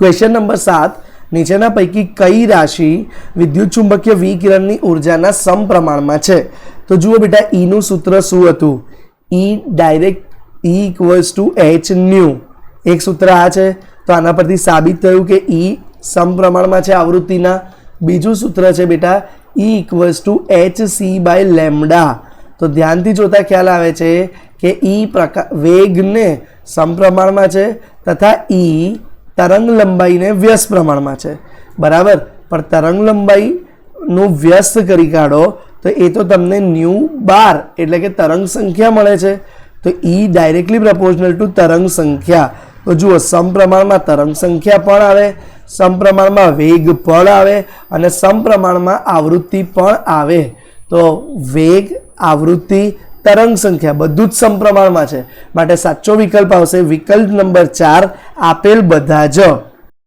Question number સાત નીચેના પૈકી કઈ રાશિ વિદ્યુત ચુંબકીય વિકિરણની ઉર્જાના સમપ્રમાણમાં છે? તો જુઓ બેટા ઈનું સૂત્ર શું હતું? E direct E equals to H nu એક સૂત્ર આ છે. તો આના પરથી સાબિત થયું કે ઈ સમપ્રમાણમાં છે આવૃત્તિના. બીજું સૂત્ર છે બેટા E equals to H C by lambda તો ધ્યાનથી જોતા ખ્યાલ આવે છે કે ઈ પ્રકાર વેગને સમપ્રમાણમાં છે તથા ઈ તરંગ લંબાઈને વ્યસ્ત પ્રમાણમાં છે. બરાબર? પણ તરંગ લંબાઈનું વ્યસ્ત કરી કાઢો, તો એ તો તમને ન્યૂ બાર એટલે કે તરંગ સંખ્યા મળે છે. તો ઈ ડાયરેક્ટલી પ્રપોર્શનલ ટુ તરંગ સંખ્યા. તો જુઓ, સમપ્રમાણમાં તરંગ સંખ્યા પણ આવે, સમપ્રમાણમાં વેગ પણ આવે અને સમપ્રમાણમાં આવૃત્તિ પણ આવે. તો વેગ, આવૃત્તિ તરંગ સંખ્યા બધું જ સમપ્રમાણમાં છે. માટે સાચો વિકલ્પ આવશે વિકલ્પ નંબર ચાર, આપેલ બધા જ.